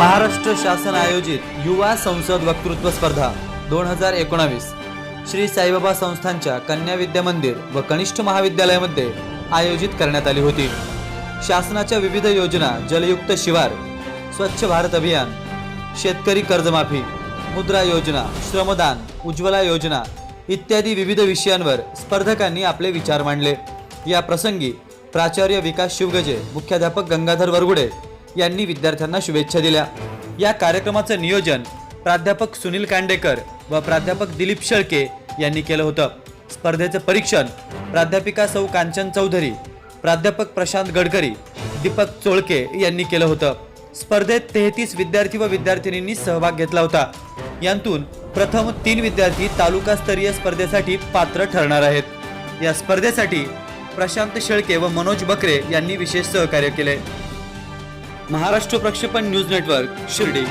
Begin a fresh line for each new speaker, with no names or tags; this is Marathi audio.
महाराष्ट्र शासन आयोजित युवा संसद वक्तृत्व स्पर्धा दोन हजार एकोणावीस. श्री साईबाबा संस्थांच्या कन्या विद्या मंदिर व कनिष्ठ महाविद्यालयामध्ये आयोजित करण्यात आली होती. शासनाच्या विविध योजना जलयुक्त शिवार स्वच्छ भारत अभियान शेतकरी कर्जमाफी मुद्रा योजना श्रमदान उज्ज्वला योजना इत्यादी विविध विषयांवर स्पर्धकांनी आपले विचार मांडले. या प्रसंगी प्राचार्य विकास शिवगजे मुख्याध्यापक गंगाधर वरगुडे यांनी विद्यार्थ्यांना शुभेच्छा दिल्या. या कार्यक्रमाचं नियोजन प्राध्यापक सुनील कांडेकर व प्राध्यापक दिलीप शेळके यांनी केलं होतं. स्पर्धेचं परीक्षण प्राध्यापिका सौ कांचन चौधरी प्राध्यापक प्रशांत गडकरी दीपक चोळके यांनी केलं होतं. स्पर्धेत तेहतीस विद्यार्थी व विद्यार्थिनींनी सहभाग घेतला होता. यांतून प्रथम तीन विद्यार्थी तालुकास्तरीय स्पर्धेसाठी पात्र ठरणार आहेत. या स्पर्धेसाठी प्रशांत शेळके व मनोज बकरे यांनी विशेष सहकार्य केले. महाराष्ट्र प्रक्षेपण न्यूज नेटवर्क शिर्डी.